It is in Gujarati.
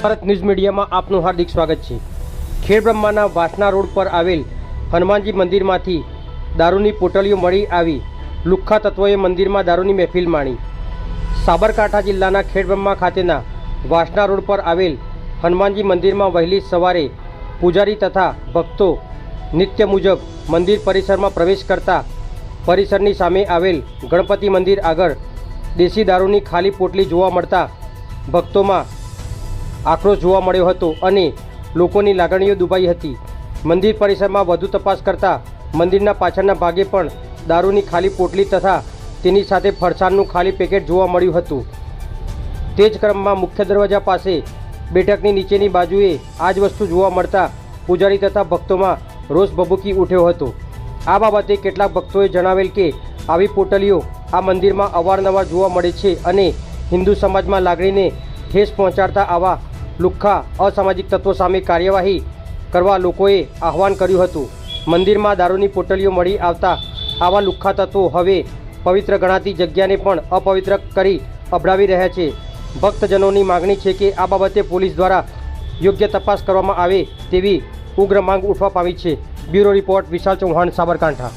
ભારત ન્યૂઝ મીડિયામાં આપનું હાર્દિક સ્વાગત છે. ખેડબ્રહ્માના વાસના રોડ પર આવેલ હનુમાનજી મંદિરમાંથી દારૂની પોટલીઓ મળી આવી. લુખ્ખા તત્વોએ મંદિરમાં દારૂની મહેફિલ માણી. સાબરકાંઠા જિલ્લાના ખેડબ્રહ્મા ખાતેના વાસના રોડ પર આવેલ હનુમાનજી મંદિરમાં વહેલી સવારે પૂજારી તથા ભક્તો નિત્ય મુજબ મંદિર પરિસરમાં પ્રવેશ કરતા પરિસરની સામે આવેલ ગણપતિ મંદિર આગળ દેશી દારૂની ખાલી પોટલી જોવા મળતા ભક્તોમાં આક્રોશ જોવા મળ્યો હતો અને લોકોની લાગણીઓ દુભાઈ હતી. મંદિર પરિસરમાં વધુ તપાસ કરતા મંદિરના પાછળના ભાગે પણ દારૂની ખાલી પોટલી તથા તેની સાથે ફરસાણનું ખાલી પેકેટ જોવા મળ્યું હતું. તે જ ક્રમમાં મુખ્ય દરવાજા પાસે બેઠકની નીચેની બાજુએ આ જ વસ્તુ જોવા મળતા પૂજારી તથા ભક્તોમાં રોષ ભભૂકી ઉઠ્યો હતો. આ બાબતે કેટલાક ભક્તોએ જણાવેલ કે આવી પોટલીઓ આ મંદિરમાં અવારનવાર જોવા મળે છે અને હિન્દુ સમાજમાં લાગણીને ઠેસ પહોંચાડતા આવા લુખ્ખા અસામાજિક તત્વો સામે કાર્યવાહી કરવા લોકોએ આહવાન કર્યું હતું. મંદિરમાં દારૂની પોટલીઓ મળી આવતા આવા લુખ્ખા તત્વો હવે પવિત્ર ગણાતી જગ્યાને પણ અપવિત્ર કરી અભડાવી રહ્યા છે. ભક્તજનોની માગણી છે કે આ બાબતે પોલીસ દ્વારા યોગ્ય તપાસ કરવામાં આવે તેવી ઉગ્ર માંગ ઉઠવા પામી છે. Bureau report Vishal Chauhan, Sabarkantha.